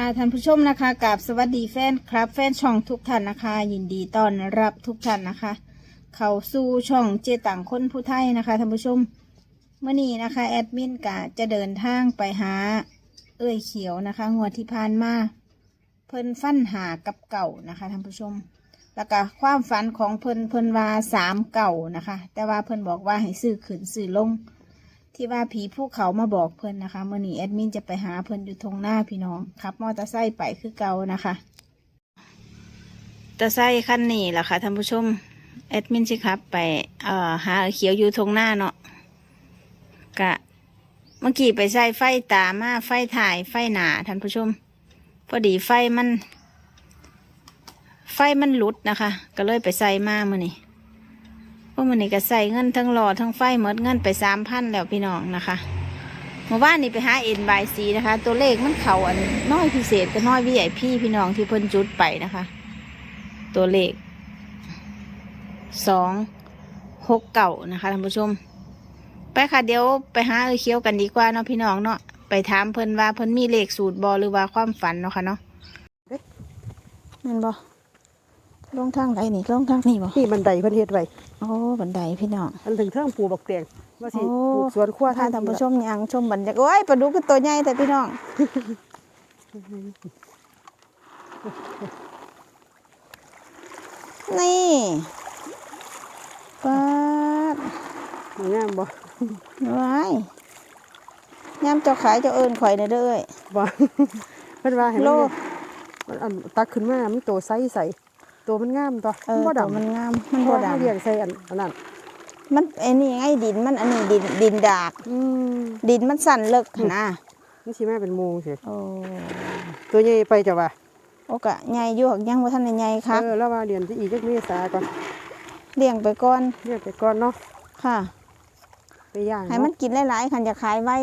ค่ะท่านผู้ชมนะคะกับสวัสดีแฟนครับแฟนช่องทุกท่านนะคะ ยินดีต้อนรับทุกท่านนะคะ เข้าสู่ช่องเจตังคนผู้ไทยนะคะท่านผู้ชมเมื่อนี้นะคะแอดมินกะจะเดินทางไปหา เอ้ยเขียวนะคะงวดที่ผ่านมาเพิ่นฟันหากับเก่านะคะท่านผู้ชม แล้วก็ความฝันของเพิ่นเพิ่นว่าสามเก่านะคะ แต่ว่าเพิ่นบอกว่าให้ซื้อขึ้นซื้อลง ที่ว่าผีภูเขามาบอกเพิ่นนะคะเมื่อนี้แอดมินจะไปหาเพิ่นอยู่ทงหน้าพี่น้องขับมอเตอร์ไซค์ไปคือเก่านะคะตอร์ไซค์คันนี้แหละค่ะท่านผู้ชมแอดมินสิครับไปเอ่อหาเขียวอยู่ทงหน้าเนาะกะเมื่อกี้ไปใส่ไฟตามาไฟถ่ายไฟหนาท่านผู้ชม พอดีไฟมัน ไฟมันหลุดนะคะ ก็เลยไปใส่มาเมื่อนี้ พวกมันนี่ก็ใส่เงินทั้งหลอดทั้งไฟหมดเงินไปสามพันแล้วพี่น้องนะคะเมื่อวานนี่ไปหาเอ็นบายซีนะคะ ตัวเลขมันเข่าอันน้อยพิเศษก็น้อยวิใหญ่พี่พี่น้องที่เพิ่นจุดไปนะคะ ตัวเลขสองหกเก่านะคะท่านผู้ชม ไปค่ะเดี๋ยวไปหาเออเคี้ยวกันดีกว่าเนาะพี่น้องเนาะไปถามเพิ่นว่าเพิ่นมีเลขสูตรบอหรือว่าความฝันเนาะค่ะเนาะนั่นบอ ลงทางไหนนี่ลงทางนี่บอนี่บันไดเพิ่นเฮ็ดไว้โอ้บันไดพี่น้องอันถึงเทิงปลูกบักเตียงว่าสิโอ้ปลูกสวนครัวถ้าท่านผู้ชมยังชมบรรยากาศโอ้ยปลาดุกคือตัวใหญ่แต่พี่น้องนี่ปลาดงามบ่ว้ายย่ำเจ้าขายเจ้าเอิญข่อยเด้อเด้อเอ้ยบ่เพิ่นว่าให้โลมันมันอันตักขึ้นมามันโตไซส์ใส ตัวมันงามตัวเออบ่ตัวดำมันงามมันเพบ่ราะว่าเลี้ยดำงใส่อันอันนั้นมันไอ้นี่ไงดินมันอันนี้ดินดินดากอืมดินมันสั่นเลิกหั่นนะมันสิมาเป็นหมู่สิโอ้ตัวใหญ่ไปจ้ะว่าโอกะใหญ่อยู่หักยังบ่ทันได้ใหญ่ครับเออแล้วว่าเดือนที่อีกจักเมษาก่อนเลี้ยงไปก่อนเรียกไปก่อนเนาะค่ะไปย่างให้มันกินหลายๆคันอยากขายไว้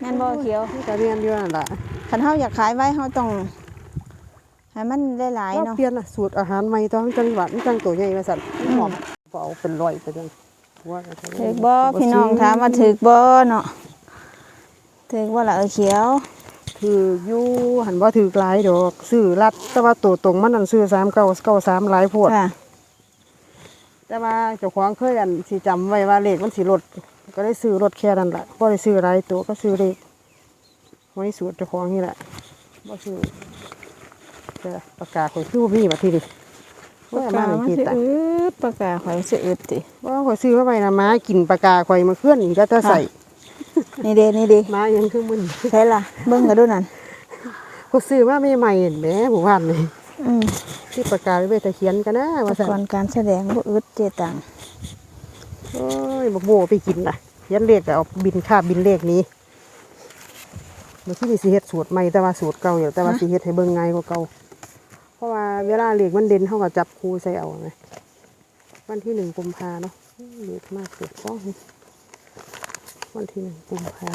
แม่นบ่เขียวนี่ก็เรียนอยู่นั่นล่ะคันเฮาอยากขายไว้เฮาต้อง ให้มันหลายๆเราเนาะเปลี่ยนน่ะสูตรอาหารใหม่ตอนจังหวัดมันจังตัวใหญ่ว่าซั่นอืมหอมบ่เอาเป็นร้อยไปจังว่าถึกบ่พี่น้องถามว่าถึกบ่เนาะถึกบ่ล่ะเออเขียว ถืออยู่หันว่าถือหลายดอกซื้อรัดแต่ว่าตัวตรงมันนั่นซื้อสามเก้าเก้าสามหลายโพดค่ะแต่ว่าเจ้าของเคยอันสิจำไว้ว่าเลขมันสิลดก็ได้ซื้อรถแค่นั้นแหละบ่ได้ซื้อหลายตัวก็ซื้อเลขไว้สูตรเจ้าของนี่แหละบ่ซื้อ แต่ประกาศข่อยซื้อบ่มีบัดทีนี้ว่าปากมากาเลยมันกินสิตาอึดปากกาข่อยสิอึดติว่าข่อยซื้อมาไว้นะม้ากินปากกาข่อยมาเคลื่อนนี่ก็จะใส่นี่เด้นี่เด้ม้ายังคือมึนใช่ล่ะเบิ่งกันดูนั่นข่อยซื้อมาใหม่ๆเห็นแหมหมู่บ้านนี่อืมที่ปากกาไว้แต่เขียนกันนะอุว่าปซั่นกรณ์การแสดงบ่อึดเจตังโอ้ยบอกโบไปกินนะยันเลขก็เอาบินค่าบินเลขนี้เมื่อที่นี่สิเฮ็ดสูตรใหม่แต่ว่าสูตรเก่าอยู่แต่ว่าสิเฮ็ดให้เบิ่งง่ายกว่าเก่าเพ ราะว่าเวลาเลขมันเด่นเท่ากับจับคู่ใส่เอาไงวันที่หนึ่งกุมภาเนาะเลขมากเกิดก้องวันที่หนึ่งกุมภา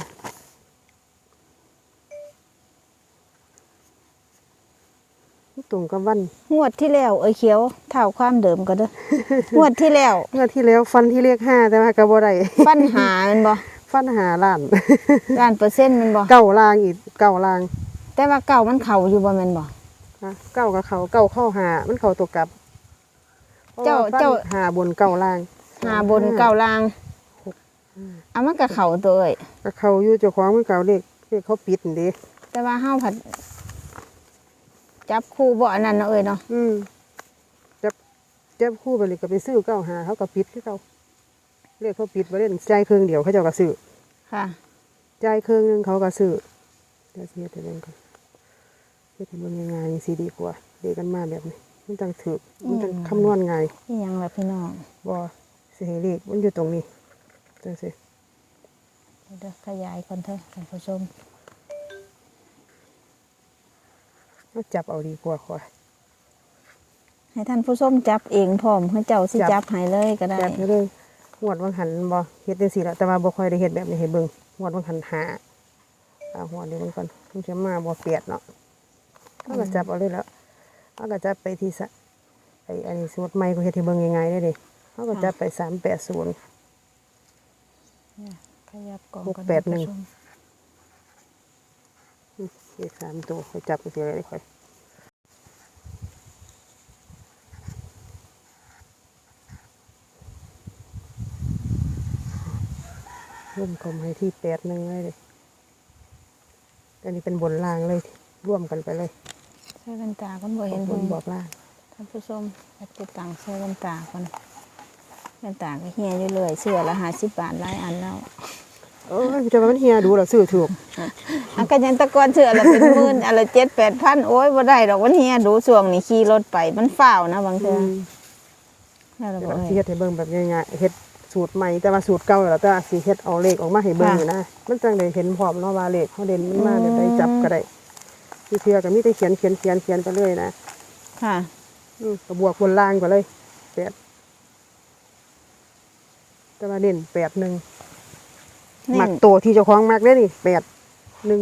ตรงกับวันงวดที่แล้วเอ้ยเขียวเท่าความเดิมก็เด้องวดที่แล้วเมื่อที่แล้วฟันที่เลขห้าแต่ว่าก็บ่ได้ปัญหาแมันบ่ฟันหาล้านล้านเปอร์เซ็นต์แมันบ่เก้าลางอีกเก้าลาง แต่ว่าเก่ามันเข้าอยู่บ่แม่นบ่ นะเก้ากับเขาเก้าเข้าหามันเข้าตัวกลับเจ้าพระว่เจ้าหาบนเก้าล่าง หาบนเก่าล่างเอามันก็เข้าตัวเอ้ยกับเขาอยู่เจ้าของมันเก่าเลขเลขเขาปิดนี่เด้แต่ว่าเฮาผัด จับคู่บ่อันนั้นเนาะเอ้ยเนาะอืมจับจับคู่ไปเลยก็ไปซื้อเก้าหาเขาก็ปิดที่เขาเลขเขาปิดไปเล่นใจายเครื่องเดียวเขาเจ้าก็ซื้อค่ะใจายเครื่องหนึงเขาก็ซื้อเดี๋ยวสิเฮ็ดให้เบิ่งก่อน เฮ็ดให้เบิ่งง่ายๆสิดีกว่าเด็กกันมาแบบนี้มันจังถือมันจังอืมคำนวณง่ายนี่ยังล่ะพี่น้องบ่สิให้เลขมันอยู่ตรงนี้จังซี่เดี๋ยวขยายก่อนเถอะท่านผู้ชมเราจับเอาดีกว่าค่ะให้ท่านผู้ชมจับเองพร้อมให้เจ้าสิจับจับให้เลยก็ได้แบบนี้เลยหวดวังหันบ่เฮ็ดจังซี่ละแต่ว่าบ่ค่อยได้เฮ็ดแบบนี้ให้เบิ่งหวดวังหันหาเอาหวดเดี๋ยวมันก่อนมันจะมาบ่เปียดเนาะ เอาก็จับเอาเลยแล้วเอาก็จับไปที่สะไอ้อันนี้สูตรใหม่ก็เฮ็ดให้เบิ่งง่ายๆได้เดิเอาก็จับไป380ขยับกล่องหกก่อนแปดหนึ่งท่าผู้ชมเลขสามตัวค่อยจับไปทีละเลยค่อยร่วมกลมให้ที่แปดหนึ่งเลยเลยอันนี้เป็นบนล่างเลย ร่วมกันไปเลยใส่แว่นตาก็บ่เห็นบเพิ่นนบอกล่างท่านผู้ชมไปติดตังใส่แว่นตาก่อนแว่นตาก็เฮียอยู่เลยเสื้อละ50บาทหลายอันแล้วเออจะมามันเฮียดูเหราซื้อถูกอันก็ยังแตะกอนเสื้อละเป็นหมื่นอันละ7 8,000โอ้ยบ่ได้ดอกวันเฮียดูช่วงนี้ขี่รถไปมันฟ้าวนะบางเทื่อแล้วเราเดี๋บยอกวเอ้สิยเฮ็ดให้เบิ่งแบบง่ายๆเฮ็ดสูตรใหม่แต่ว่าสูตรเก่าแล้วแต่ว่าสิเฮ็ดเอาเลขออกมาให้เบิ่งค่ะอยู่นะมันจังได้เห็นพร้อมเนาะว่าเลขเขาเด่นมันมาอืมแบบใดจับก็ได้ ที่เทื่อก็มีแต่เขียนเขียนเขียนเขียนไปเลยนะค่ะอืมก็บวกบนล่างไปเลยแปดแต่ว่าเน้นแปดหนึ่งเน้นมักตัวที่เจ้าของมักได้นี่แปดหนึ่ง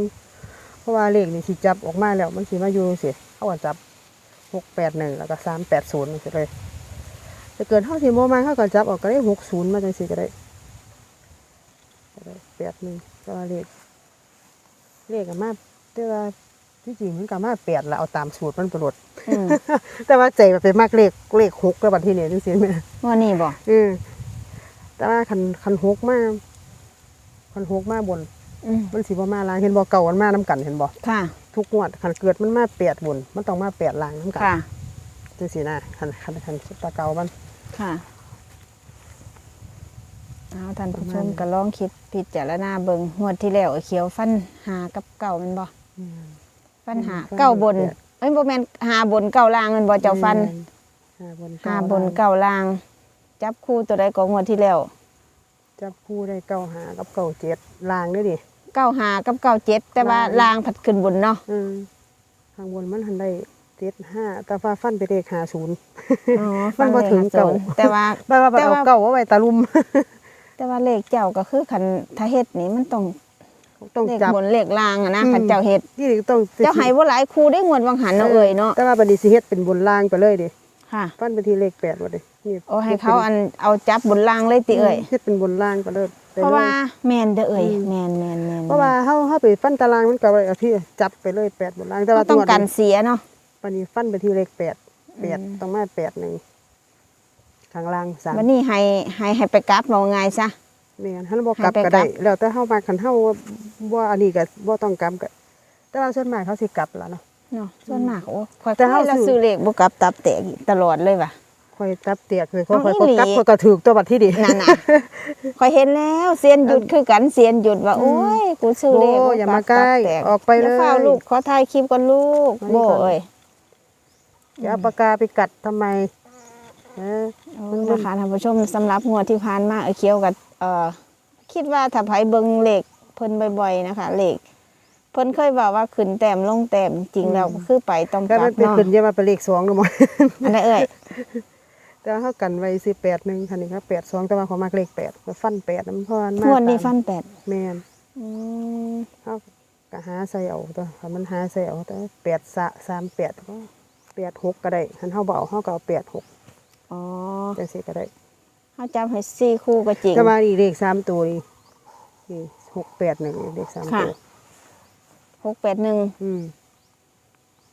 เพราะว่าเลขนี่สิจับออกมาแล้วมันสิมาอยู่สิเขาก็จับหกแปดหนึ่งแล้วก็สามแปดศูนย์มันสิเลยจะเกิดเท่าที่โมมาเขาก็จับออกก็ได้หกศูนย์มาจังสิก็ได้ก็ได้แปดหนึ่งแต่ว่าเลขเลขกับมาแต่ว่า ที่จริงมันกับมาแปดแล้วเอาตามสูตรมันไปโหลดอืมแต่ว่าใจแบบเป็นมากเลขเลขหกแล้วบัดที่เนี่ยจังซี่แม่ว่านี่บ่เออแต่ว่าคันคันหกมาคันหกมาบนอืมมันสิบ่มาลางเห็นบ่เก่ามันมาน้กันเห็นบ่ค่ะ ทุกงวดคันเกิดมันมาแปดบน มันต้องมาแปดลางน้กันค่ะจังซี่นะคันคันคันตาเก่ามันค่ะเอาท่านผู้ชประมมาณก็ลองคิดพิจารณาเบิ่งงวดที่แล้วไอ้เขียวฟันหากับเก่าแมันบ่ ฟันหาฟันเก้าบนแปดเอ้ยบ่แม่นหาบนเก้าล่างแมันบ่เจ้าฟันห้าบนหาบนเก้าล่าง จับคู่ตัวใดก็งวดที่แล้ว จับคู่ได้เก้าหากับเก้าเจ็ดลางด้วยดิเก้าหากับเก้าเจ็ดแต่ว่าล่างล่างผัดขึ้นบนเนาะอืมข้างบนมันหันได้เจ็ดห้าแต่ว่าฟันไปเลขหาศูนย์อ๋อมันบ่ถึงเก้าแต่ว่าแปลว่าแต่เอาว่าเก้าเอาไว้ตาลุม แต่ว่าเลขเจ้าก็คือคันถ้าเฮ็ดนี่มันต้อง ต้องเลขจับบนเลขล่างอะนะอืมคันเจ้าเฮ็ดที่ต้องเจ้าให้บ่หลายคู่ได้งวดวังหันเนาะเอ่ยเนาะแต่ว่าบัดนี้สิเฮ็ดเป็นบนล่างไปเลยดิค่ะฟันไปที่เลขแปดบ่ดินี่โอ้ให้เขาอันเอาจับบนล่างเลยติเอ่ยเฮ็ดเป็นบนล่างไปเลยไปเพราะลยว่าแมนเด้อเอ่ยอืมแมนแมนแมนเพราะว่าเฮาเฮาไปฟันตารางมันก็เอาที่จับไปเลยแปดบนล่างแต่เราว่าต้องวดการเสียเนาะวันนี้ฟันไปที่เลขแปดแปดอืมต้องมาแปดหนึ่งข้างล่างสามวันนี้ให้ให้ให้ไปกราฟเราไงายซะ แม่นหันบ่กลับให้ไปก็ได้กลับแล้วแต่เฮามาคันเฮาบ่อันนี้ก็บ่ต้องกลับก็แต่ว่าส่วนมากเขาสิกลับล่ะเนาะเนาะส่วนมากโอ้ค่อยแต่ๆเฮาแล้วซื้อซื้อเลขบ่กลับตับแตกอีกตลอดเลยว่ะค่อยตับเตียกเลยเอาค่อยอีค่อยหลีกลับค่อยก็ถูกตัวบัดที่ดินั่นน่ะค่อยเห็นแล้วเสียนหยุดคือกันเสียนหยุดว่าโอ้ยกูซื้อเลขโอ้บ่อย่าลัมาบใกล้ตับแตออกไปเลยดี๋วฝ้าลูกขอถ่ายคลิปก่อนลูกมานี่โบก่อนเอ้ยอย่าเอาปากกาไปกัดทำไมเออเอานะคะท่านผู้ชมสำหรับงวดที่ผ่านมาไอ้เคียวกับ เอ่อคิดว่าถ้าไผเบิ่งเลขเพิ่นบ่อยๆนะคะเลขเพิ่นเคยบอกว่าขึ้นแต้มลงแต้มจริงแล้วก็คือไปต้องกแต่ลัมับนเป็นเนาะขึ้นเยอะมาเป็นเลขสองเนาะหมอ อันนั้นเอ้ยแต่ว่าเขากันไว้สิแปดหนึ่งคันนี้ครับแปดสองแต่ว่าเขามักเลขแปดก็ฟันแปดน้ำพรงวดนี้ฟันแปดแมนอืมเขาก็หาใส่เอาตัวถ้ามันหาใส่เอาแต่แปดสะสามแปดก็แปดหกก็ได้คันเขาเบเอาเขาก็เอาแปดหกอ๋อ จังสิก็ได้ เขาจับให้สี่คู่ก็จริงแต่ว่านี่เลขสามตัวนี่นี่หกแปดหนึ่งเลขสามค่ะ ตัวหกแปดหนึ่งอืม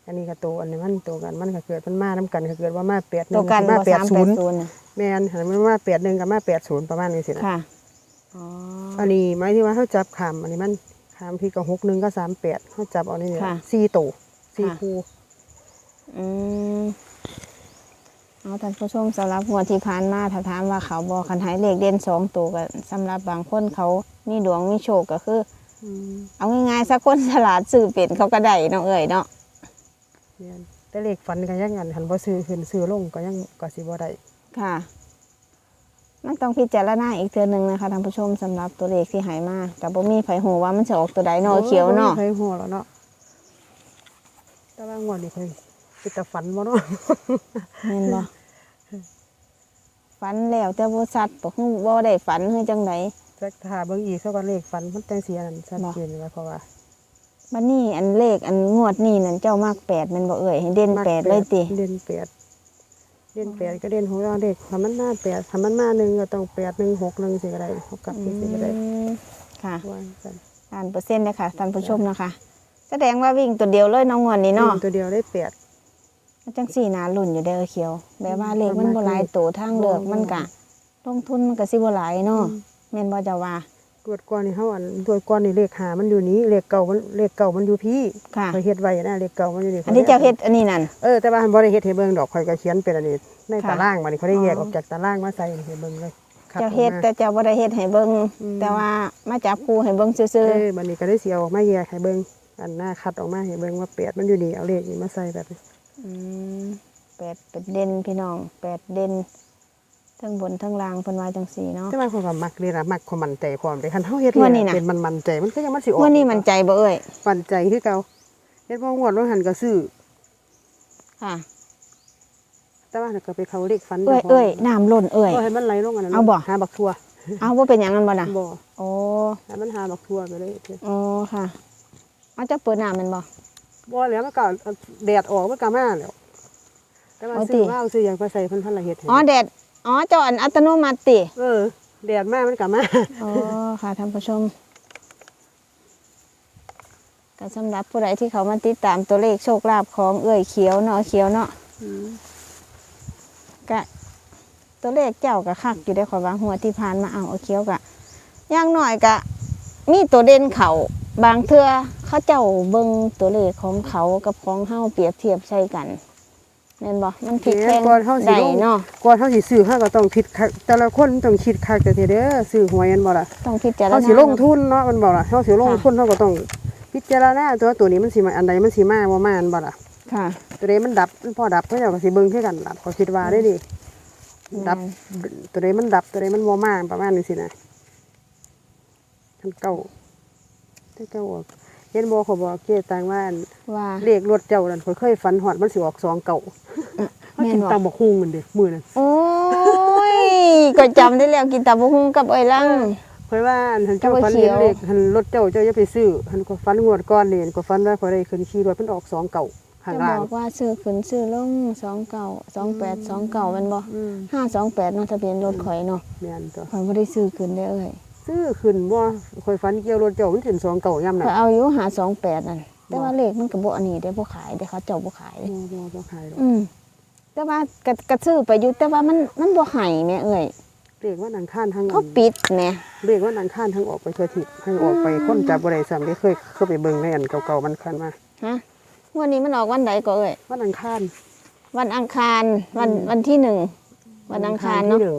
อันนี้ก็ตัวอันนี้มันตัวกันมันก็เกิดมันมาน้กันก็เกิดว่ามาแปดหตันึ่วงกันมาบ่แปดสามศูแปนดย์ศูนย์น่ะแมนหันมันมาแปดหนึ่งกับมาแปดศูนย์ประมาณนี้สินะค่ะอ๋ออันนี้หมายที่ว่าเขาจับขามอันนี้มันขามพี่ก็หกหนึ่งก็สามแปดเขาจับเอานี่เนี่ยค่ะสี่ตัวสี่ค่ะ คู่อืม เอาท่านผู้ชมสำหรับงวดที่ผ่านมาถ้าถามว่าเขาบอกคันหายเลขเด่นสองตัวก็สำหรับบางคนเขามีดวงมีโชคก็คืออืมเอาง่ายๆสักคนฉลาดสื่อเป็นเขาก็ได้เนาะเอ่ยเนาะแม่นแต่เลขฝันก็ยังงั้นหันบ่ซื้อขึ้นซื้อลงก็ยังก็สิบ่ได้ค่ะ มันต้องพิจารณาอีกเทือหนึงนะคะท่านผู้ชมสำหรับตัวเลขที่หายมาแต่บ่มีไผหูว่ามันจะออกตัวใดเนาะเขียวเนาะ โอ้บ่มีใครหัวแล้วเนาะแต่ว่างวดนี้เคยสิแต่ฝันบ่เนาะเห็นบ่ฝันแล้วแต่บ่ชัดบ่ฮู้บ่ได้ฝันคือจังไดจักถ้าเบิ่งอีกสักวันเลขฝันมันจังสิอันนั้นชัดบ่เจนว่าเพราะว่าบัดนี้อันเลขอันงวดนี้นั่นเจ้ามากแปดแมันบ่เอ่ยให้เด่นมักแปดเลยติเด่นแปดเด่นแปดก็เด่นของเราเด็กถ้ามันมาแปดถ้ามันมาหนึ่งก็ต้องแปดหนึ่งหกหนึ่งสิก็ได้เขากลับอืสิก็ได้มค่ะว่ากันอ่านเปอร์เซ็นต์เลยค่ะท่านผู้ชมนะคะ แสแสดงว่าวิ่งตัวเดียวเลยน้องงวนนี่เนาะวิ่งตัวเดียวได้แปดมัน จังสี่นารุ่นอยู่เด้อเขียวแบบว่าเลขมันบ่หลายตัวทางเลือกบ่มันกะลงทุนมันก็สิบ่หลายเนาะอืมแม่นบ่จะว่าตัวก้อนนี่เฮาอันตัวก้อนนี่เลขหามันอยู่นี้เลขเก่ามันเลขเก่ามันอยู่พี่ค่ะข่อยเฮ็ดไว้นะเลขเก่ามันอยู่นี่อันนี้เจ้าเฮ็ดอันนี้นั่นเออแต่ว่าหันบ่ได้เฮ็ดให้เบิ่งดอกข่อยก็เขียนเป็นอันนี้ในค่ะตารางมานี่เขาได้แยกอ๋อออกจากตารางมาใส่ให้เบิ่งเลยคัดเจ้าออกเฮ็ดมาแต่เจ้าบ่ได้เฮ็ดให้เบิ่งอืมแต่ว่ามาจับคู่ให้เบิ่งซื่อเออบัดนี้ก็ได้สิเอาออกมาแยกให้เบิ่งอันหน้าคัดออกมาให้เบิ่งว่าแปดมันอยู่นี่เอาเลขนี้มาใส่แบบนี้ๆ อืมแปดเป็ดเด่นพี่น้องแปดเด่นทั้งบนทั้งล่างเพิ่นว่าจังซี่เนาะ แต่ว่าคนก็มักเลยล่ะมักความมั่นใจพร้อมไปคันเฮาเฮ็ดงวดนี้เลยน่ะ เป็นมันมั่นใจมันก็ยังมันสิออกวันนี้มันใจบ่เอ้ยมั่นใจคือเก่าเฮ็ดบ่งวดว่าหันก็ซื้อค่ะ แต่ว่าก็ไปเข้าเลขฟันเอ้ยเอ้ยน้ำล้นเอ้ยก็ให้มันไหลลงอันนั้นเอาบ่ หาบักทั่วเอาบ่เป็นหยังนั่นบ่น่ะบ่โอ้ให้มันหาบักทั่วไปเลยโอ้ค่ะเอาจะเปิดน้ำแมันบ่ บ่แล้วมันก็แดดออกมันก็มาแล้วแต่ว่าเอาซื้อติว่าเอาซื้อหยังไปใส่เพิ่นพันละเฮ็ดให้อ๋อแดดอ๋อเจ้าอันอัตโนมัติติเออ แดดมามันก็มาอ๋อค่ะท่านผู้ชมก็สำหรับผู้ใดที่เขามาติดตามตัวเลขโชคลาภของเอ้ยเขียวเนาะเขียวเนาะก็ตัวเลขเจ้าก็คักอยู่ได้ขอยว่าหัวที่ผ่านมาเอาเอาเขียวกะอย่างหน่อยกะมีตัวเด่นเขา บางเทื่อเขาเจ้าเบิ่งตัวเลขของเขากับของเฮาเปรียบเทียบใช่กันแม่นบ่มันผิดแพงก่อนเฮาสิได้ลงเนาะก่อนเฮาสิซื้อเฮาก็ต้องคิดคักแต่ละคนต้องคิดคักแต่เด้อซื้อหวยอันบ่ล่ะต้องพิจารณาเฮาสิลงทุนเนาะมันบ่ล่ะเฮาสิลงค่ะทุนเฮาก็ต้องพิจารณาตัวตัวนี้มันสิมาอันใดมันสิมาบ่มาอันบ่ล่ะค่ะตัวใดมันดับมันพอดับเขาเจ้าก็สิเบิ่งคือกันล่ะเขาคิดว่าได้ดิดับตัวใดมันดับตัวใดมันบ่มาประมาณนี้สินะทันเก่า แต่เก่าออกเห็นบ่เขาบอกเกตังว่าอันว่าเลขรถเจ้านั่นข่อยเคยฝันฮอดมันสิออกสองเก่าเขาแม่กินนบ่ตำบักหุ่งมันเด้มื้อนั้นโอ้ยก็จำได้แล้วกินตาบุฮุงกับเอ้ยลังข่อยว่าอันหันเจ้าเอาไว้ฝันเขีเห็ยนวเลขหันรถเจ้าเจ้าอย่าไปซื้อหันก็ฝันงวดก่อนนี่ก็ฝันว่าข่อยได้ขึ้นขี่รถมันออกสองเก่าข้างจะล่าบงอกว่าซื้อขึ้นซื้อลงสองเก่าสองแปดสองเก่ามันบ่อืมห้าสองแปดเนาะทะเบียนรถข่อยเนาะแม่นตัวข่อยไม่ได้ซื้อขึ้นได้อเอ้ย ซื้อขึ้นบ่ข่อยฝันเกี่ยวรถเจ้ามันถึงสองเก่ายามนั้ข่นอยเอาอยู่หาสองแปดนั่นแต่ว่าเลขมันก็บ่อันนี้ได้อบ่ขายได้อเขาเจ้าบ่ขายเด้อบ่บ่บ่ขายหรอกอืมแต่ว่ากะกะซื้อไปอยู่แต่ว่ามันมันบ่ให้แม่เอ้ยเลขว่านังข้านทั้งเขาปิดแหม่เลขว่านังข้านทั้งออกไปทั่วทิศให้ออกไปคนจับบ่ได้ซ้ำได้เคยเข้าไปเบิ่งในอันเก่าๆมันคันมาฮะวันนี้มันออกวันใดก็เอ้ยว่านังข้าน วันอังคารวันวันที่หนึ่งวันอังคารที่เนาะหนึ่ง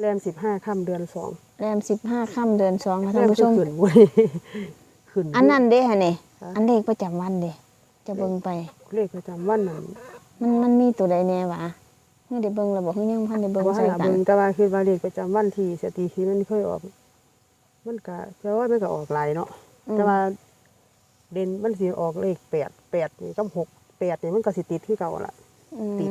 แรม15ค่ำเดือนสอง แรมสิบห้าค่ำเดือนสองค่ะแรท่านมผู้ชม ขึ้นเว้ยขึ้นอันนั้นเด้ฮะนี่ค่ะอันเลขประจำวันเด้จะเบิ่งไป เลขประจำวันนั้นมันมันมีตัวใดแน่วะเฮ้ยได้เบิ่งแล้วบอกเฮ้ยยังพันได้เบิ่งบ่ให้ใส่ละกันเบิ่งแต่ว่าคิดว่าเลขประจำวันที่สถิติมันเคยออก มันก็แต่ว่ามันก็ออกหลายเนาะอืมแต่ว่าเด่นมันสิออกเลขแปดแปดนี่กับหกแปดนี่มันก็สิติดที่เก่าละอืมติด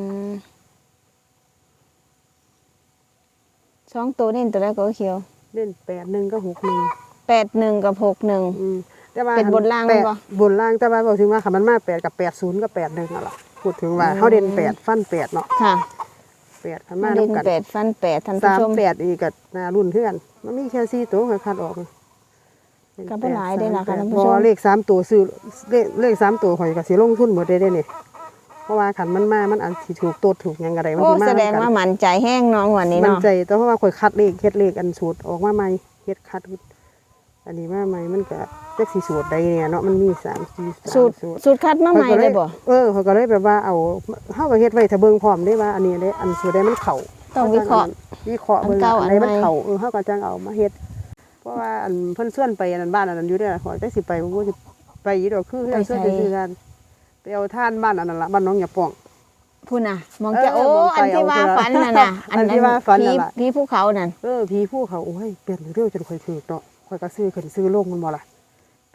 สองตัวนี่ตัวแรกก็เขียว เล่นแปดหนึ่งก็หกหนึ่งแปดหนึ่งกับหกหนึ่ง อืมแต่ว่าเป็นบนล่างแปดบ่ บนล่างแต่ว่าบอกถึงว่าคันมันมาแปดกับแปดศูนย์กับแปดหนึ่งนั่นล่ะพูดถึงว่าอืมเขาเด่นแปดฟันแปดเนาะค่ะแปดคันมาเล่นนำกันแปดฟันแปดท่านผู้สามชม แปดอีกกับนารุ่นเพื่อน มันมีแค่สี่ตัวให้คัดออกก็บ่หลายเด้ล่ะค่ะท่านผู้พชอมเลขสามตัวซื้อเลขเลขสามตัวข่อยก็สิลงทุนหมดได้เด้นี่ เพราะว่าขันมันมามันอันสิถูกตัวถูกหยังกระไรมันโอ้สิมาแสดงนำกันว่ามันใจแห้งน้องวันนี้มันเนาะใจแต่เพราะว่าข่อยคัดเลขเฮ็ดเลขอันสูตรออกมาใหม่เฮ็ดคัด อันนี้มาใหม่มันก็จักสิสูตรใดเนี่ยเนาะมันมีสามสี่สามสูตรสูตร สูตรคัดมาใหม่ข้อก็เลยบ่เออเขาก็เลยแบบว่าเอาเฮาก็เฮ็ดไว้ถ้าเบิ่งพร้อมได้ว่าอันนี้ได้อันสูตรใดมันเข้าต้องวิเคราะห์ วิเคราะห์เบิ่งอันเก่าอันใดมันอันใหม่ เข้าเออเฮาก็จังเอามาเฮ็ด เพราะว่าอันเพิ่นส่วนไปอันนั้นบ้านอันนั้นอยู่เด้อขอยจักสิไปบ่รู้สิไปอยู่ดอกคือเฮาส่วนไปซื้อกัน ไปเอาท่านบ้านอันนั้นล่ะบ้านน้องหยาป่อง พูดน่ะมองเออจะโอ้มองไปอันที่เอาว่าเถอะฝันน่ะน่ะอันที่ว่าฝันน่ะผีล่ะ ผีภูเขานั่นเออผีผู้เขาโอ้ยเปลี่ยนเรื่องจนข่อยถูกเนาะข่อยก็ซื้อขึ้นซื้อลงมันบ่ล่ะ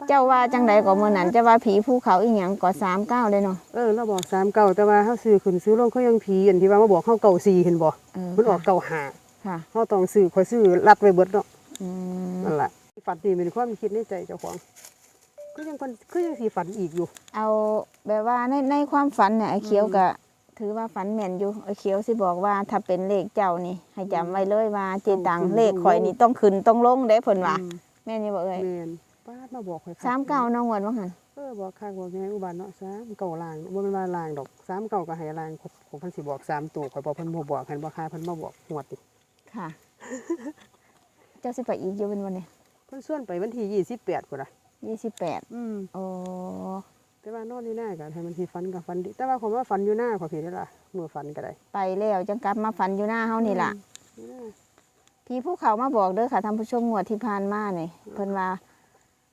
เจ้าว่าจังใดก็มื้อนั้นเจ้าว่าผีภูเขาอีหยังก็39เลยเนาะเออเราบอกสามเก่าแต่ว่าเขาซื้อขึ้นซื้อลงเขายังผีอันที่ว่ามาบอกเขาเก่าสี่เห็นบ่เออมันออกเก่าหาค่ะเขาต้องซื้อคอยซื้อรัดไว้เบิดเนาะอืมนั่นแหละฝันนี่เป็นความคิดในใจเจ้าของ ก็ยังคนก็ยังสีฝันอีกอยู่ เอาแบบว่าในในความฝันเนี่ยไอ้เขียวก็ถือว่าฝันแม่นอยู่ไอ้เขียวสิบอกว่าถ้าเป็นเลขเจ้านี่ ให้จำไว้เลยว่าเจตังเลขข่อยนี่ต้องขึ้นต้องลงเด้เพิ่นว่าอืมแม่นอยู่บ่เอ้ยแมนป้าดมาบอกคอย39น้องหวนว่าหั่นเออบอกข้างบอกยังไงอุบานเนาะสามเก่าลางบ่แม่นว่าลางดอกสามเก่าก็ให้ลางผมผมเพิ่นสิบอกสามตัวข่อยบอกเพิ่นบ่บอกกันบ่ค่าเพิ่นมาบอกหวดนี่ค่ะ เจ้าสิไปอีกอยู่เป็นวันนี้เพิ่นส่วนไปวันที่28พุ่นน่ะ ยี่สิบแปดอืมโอ้แต่ว่านอนอยู่หน้าก็ให้มันสิฝันก็ฝันดีแต่ว่าผมว่าฝันอยู่หน้าขอยผิดได้ล่ะมื้อฝันก็ได้ไปแล้วจังกลับมาฝันอยู่หน้าเฮานี่ล่ะ อยู่หน้าพี่ผู้เขามาบอกเด้อค่ะท่านผู้ชมงวดที่ผ่านมาเนี่ยเพิ่นว่า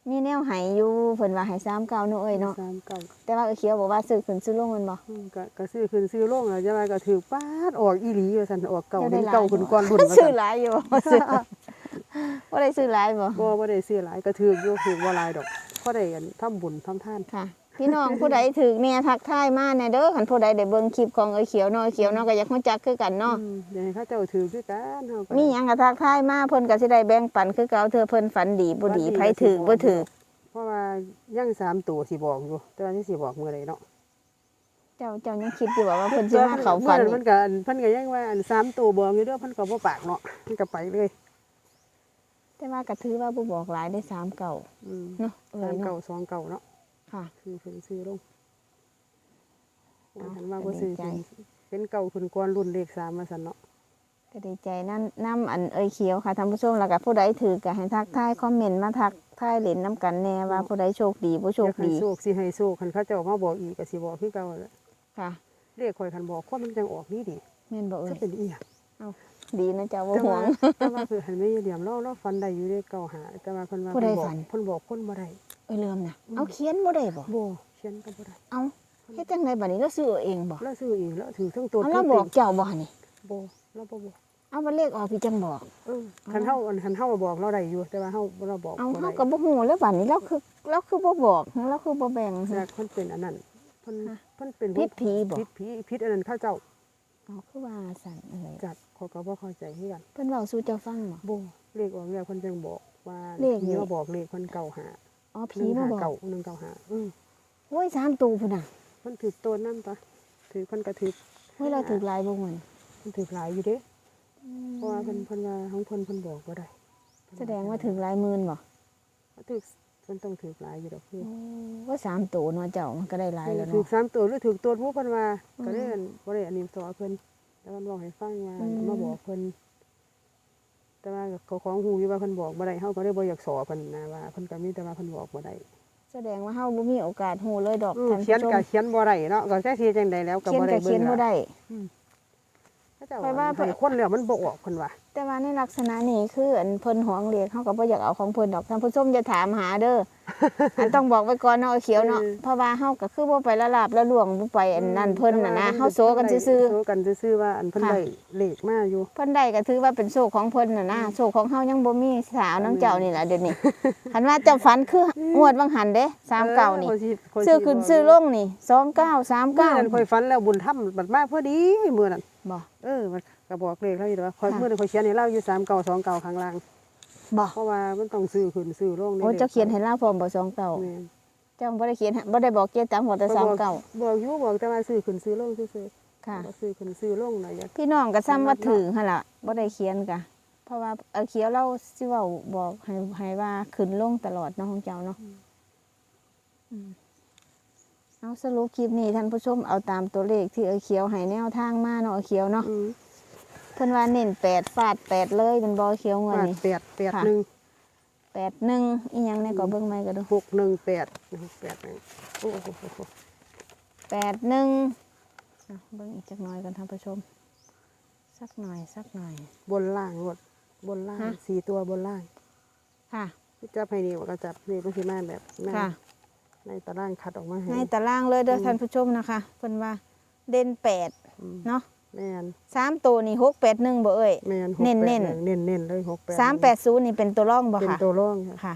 มีแนวใหายอยู่เพิ่นว่าใหายซ้ำเก่าเนาะเอ้ยเนาะสามเก่าแต่ว่าเอ้ยเขียวบอกว่าซื้อขึ้นซื้อลงแมันบ่ อืมก็ก็ซื้อขึ้นซื้อลงแล้วจะว่าก็ถือป๊าดออกอีหลีว่าซั่นออกเก่าจะได้เป็นหลาย เก่าขึ้นก่อนรุ่นว่าซื้อซั่นหลายอยู่บ่ซื้อ บ่ได้ซื้อหลายบ่บ่บ่ได้ซื้อหลายก็ถืออยู่ถือบ่หลายดอกพอได้กันทำบุญทำทานค่ะ พี่น้องผู้ใดถือเนี่ยทักทายมาแน่เด้อคันผู้ใดได้เบิ่งคลิปของเอ้ยเขียวเนาะเอ้ยเขียวเนาะก็อยากรู้จักคือกันเนาะอืมเดี๋ยวให้เขาเจ้าถือคือกันเฮาก็มีหยังก็ทักทายมาเพิ่นก็สิได้แบ่งปันคือเก่าเธอเพิ่นฝันดีบ่ดีไผถือบ่ถือเพราะว่ายังสามตัวสิบอกอยู่ แต่ว่าที่สิบอกมื้อใดเนาะเจ้าเจ้ายังคิดอยู่ว่าว่าเพิ่นสิมาเข้าฝันเพิ่นก็อันเพิ่นก็ยังว่าอันสามตัวบอกอยู่เด้อเพิ่นก็บ่ปากเนาะเพิ่นก็ไปเลย แต่ว่าก็ถือว่าบ่บอกหลายได้สามเก่าอืมเนาะเอ้สามยเก่าเนาะสองเก่าเนาะค่ะ คือเพิ่นซื้อลงเอาหันว่าบ่ซื้อก็ดีใจ เป็นเก่าขึ้นก่อนรุ่นเลขสามมาซั่นเนาะก็ดีใจนั่นน้ำอันเอ้ยเขียวค่ะท่านผู้ชมแล้วก็ผู้ใดถือก็ให้ทักทายคอมเมนต์มาทักทายเล่นน้ำกันแน่ว่าผู้ใดโชคดีผู้โชคอยากให้ดีโชคสิให้โชคคันเขาเจ้ามาบอกอีกก็สิบอกคือเก่าแหละค่ะเลขข่อยคันบอกคนมันจังออกนี่ดีแม่นบอกเอ้จะยเป็นอีหยัง ดีนะเจ้าว่าแต่ห่วว่างแต่ว่าคือหันไม่เหลี่ยมเราเราฟันได้อยู่ได้เก่าหาแต่ว่าเพิ่นว่าผู้ใดเพิ่นบอกฝันเพิ่นบอกคนบ่ได้เอ้ยเริ่มนะเอาเขียนบ่ได้บ่บ่เขียนก็บ่ได้เอาเฮ็ดจังไดบัดนี้เราซื้อเอาเองบ่แล้วซื้ออีกแล้วถือทั้งตัวเอาทั้เรางบอกติ่งเจ้าบ่นี่บ่เราบ่บอกเอาบ่เลขออกพี่จังบอกเออคันเฮาอันคันเฮาบอกเราได้อยู่แต่ว่าเฮาเราบอกเอาบ่เฮาได้ก็บ่ฮู้แล้วบัดนี้เราคือเราคือบ่บอกเราคือบ่แบ่งจากเพิ่นเป็นอันนั้นเพิ่นค่ะเพิ่นเป็นผิดผีบ่ผิดผีผิดอันนั้นเข้าเจ้า เอาคือว่าสั่นเอ้ยจัดเขาก็บ่เข้าใจคือกันเพิ่นเว้าสู่เจ้าฟังบ่บ่เลขออกแล้วเพิ่นจังบอกว่าเลขนี่ผีมาบอกเลขเพิ่นเก่าหาอ๋อผีมาบอกเก่าหนึ่งเก่าหาอือโอ้ยสามตัวพุ่นน่ะเพิ่นถือตัวนั่นปะถือเพิ่นก็ถือเฮ้ยเราถูกหลายบ่มันเพิ่นถือหลายอยู่เด้เพราะว่าเพิ่นเพิ่นว่าของเพิ่นเพิ่นบอกบ่ได้แสดงว่าถึงหลายหมื่นบ่ถือ เพิ่นต้องถือหลายอยู่ดอกคือว่าสามตัวเนาะเจ้ามันก็ได้หลายแล้วถือเนาะสามตัวหรือถือตัวผู้เพิ่นว่าอืมก็ได้อันบ่ได้อันนี้สอนเพิ่นแต่มันบอกให้ฟังว่าอืมมาบอกเพิ่นแต่ว่าเขาของฮู้อยู่ว่าเพิ่นบอกบ่ได้เฮาก็ได้บ่อยากสอนเพิ่นนะว่าเพิ่นก็มีแต่ว่าเพิ่นบอกบ่ได้แสดงว่าเฮาบ่มีโอกาสฮู้เลยดอกอืมท่านเขียนผู้ชก็มเขียนบ่ได้เนาะก็แค่สิจังใดแล้วก็เขียนบ่ได้ก็เขียนบ่ได้ เขาเจ้าไปว่าว่าให้คนแล้วมันบ่ออกเพิ่นว่าแต่ว่าในลักษณะนี้คืออันเพิ่นหวงเรียกเขาก็บ่อยากเอาของเพิ่นดอกท่านผู้ชมจะถามหาเด้อ อันต้องบอกไว้ก่อนเนาะเอาเขียวเนาะเพราะว่าเฮาก็คือบ่ไปละลาบละล่วงบ่ไปอันนั่นเพิ่นน่ะนะเฮาโซกันซื่อโซกันซื่อๆว่าอันเพิ่นค่ะได้เลขมาอยู่ๆเพิ่นได้ก็ถือว่าเป็นโชคของเพิ่นน่ะนะโชคของเฮายังบ่มีสาวน้องเจ้านี่ล่ะเดี๋ยวนี้คันว่าเจ้าฝันคืองวดบางหันเด้39นี่เออข้ยสิข้ยสิซื้อขึ้นบกซื้อลงนี่เมื่อนั้น2939ข่อยฝันแล้วบุญถ้ำบัดมาพอดีมื้อนั้นบ่เออมันก็บอกเลขเราอยู่แต่ว่าข่อยค่ะมื้อนั้นข่อยเขียนให้เราอยู่3เก่า2เก่าข้างล่าง บ่เพราะว่ามันต้องซื้อขึ้นซื้อลงโอ้เจ้าเขียนให้ลาพร้อมบ่29แม่นเจ้าบ่ได้เขียนให้บ่ได้บอกเจ๊ตามหัวแต่ข่อยบอก39บอกอยู่บอกแต่ว่าซื้อขึ้นซื้อลงซื่อค่ะๆบ่ซื้อขึ้นซื้อลงน่ะอย่าพี่น้องก็ซ้ำว่าถึงหั่นล่ะบ่ได้เขียนกะเพราะว่าเอาเขียวเราสิเว้าบอกให้ให้ว่าขึ้นลงตลอดเนาะของเจ้าเนาะอืมเอาสรุปคลิปนี้ท่านผู้ชมเอาตามตัวเลขที่เอาเขียวให้แนวทางมาเนาะเอาเขียวเนาะอืม เพิ่นว่าเน้น8ฟาด8เลยเป็นบ่เขียวงวดบาทนี้ แปดแปดค่ะ หนึ่ง81อีหยังเนี่ยก็เบิ่งใหม่ก็ดูหกหนึ่งแปดแปดหนึ่งโอ้โห81อะเบิ่งอีกจักหน่อยกันท่านผู้ชม สักหน่อยสักหน่อย บนล่างรถบนล่างฮะ สี่ตัวบนล่างค่ะ จับให้นี่ว่าก็จับนี่ก็คือมาแบบนั่นค่ะ ในตารางคัดออกมาให้ในตารางเลยเด้ออมท่านผู้ชมนะคะเพิ่นว่าเด่นแปดอืมเนาะ แม่นสามตัวนี่หกแปดหนึ่งบ่เอ่ยแม่นเน้นหกแปดเน้นหงเน้นเน้นเลยหกแปดสามแปดศูนย์นี่เป็นตัวร่องบ่เป็นค่ะตัวร่องค่ะค่ะ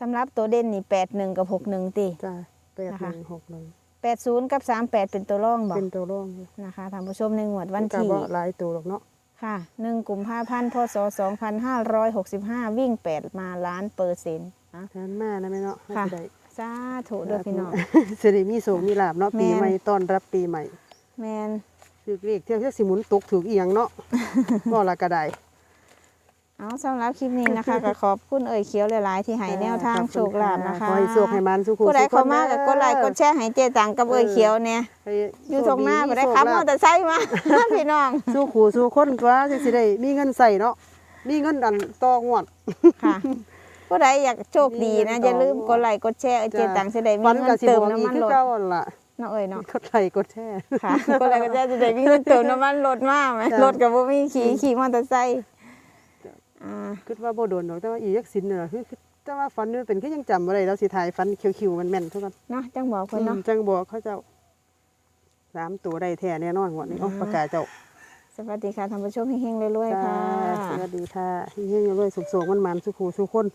สำหรับตัวเด่นนี่แปดหนึ่งกับหกหนึ่งตี จ้าแปดนะหคะ นึ่งหกหนึ่งแปดศูนย์กับสามแปดเป็นตัวร่องบ่เป็นตัวร่องค่ะนะคะท่านผู้ชมในงวดวันก็ที่บ่หลายตัวหรอกเนาะค่ะหนึ่งกุมภาพันธ์พศสองพันห้าร้อยหกสิบห้าวิ่งแปดมาล้านเปอร์เซ็นต์นะ แทนแม่นะแม่เนาะค่ะสิได้สาธุเด้อพี่น้อง สิได้มีโศกมีลาบเนาะแม่นปีใหม่ต้อนรับปีใหม่ แมน ถือเลขเที่ยวเที่ยวสิหมุนตกถืออีหยังเนาะบ่ละก็ได้เอาสำหรับคลิปนี้นะคะ ก็ขอบคุณเอ่ยเขียวหลายๆที่ให้แนวทางขอบโชณคลาภนะคะขอให้โชคให้มันสุขุผู้ใดสุขเข้ามาด้ก็กดไลค์กดแชร์ให้เจตังกับเอ่ยเขียวเนี่ยให้อยู่ตรงหน้าโชบ่คได้ขับมอเตอร์ไซค์มาพี่น้องสู้ขู่สู้คนตัวจังสิได้มีเงินใส่เนาะมีเงินอันต่องวดค่ะผู้ใดอยากโชคดีนะมีเงินอย่าลืมต่อกดไลค์กดแชร์เอ่ยเจตังสิได้มีฟันเงิก็นสิเติมบอกน้ำอีกมันคือรถ เก่าหั่นล่ะเนาะเอ่ยเนาะกดไลค์กดแชร์ค่ะกดไลค์กดแชร์จะได้มีเงินเติมน้ำมันรถมาไหมจ้ะรถกับบ่มีขี่ขี่มอเตอร์ไซค์อ่าคิดว่าบ่โดนดอกแต่ว่าอียักสินเนี่ยคือคือแต่ว่าฟันนี่เป็นคือยังจำบ่ได้แล้วสิถ่ายฟันคิวๆมันแม่นๆเท่ากันเนาะจังบอกเพิ่นเนาะอืมจังบอกเขาเจ้าสามตัวได้แท้แน่นอนงวดนี้อ๋อประกาศเจ้าสวัสดีค่ะท่านผู้ชมเฮงๆรวยๆจ้าค่ะ สวัสดีค่ะเฮงๆรวยๆสุขๆมันๆสุขูสุขคน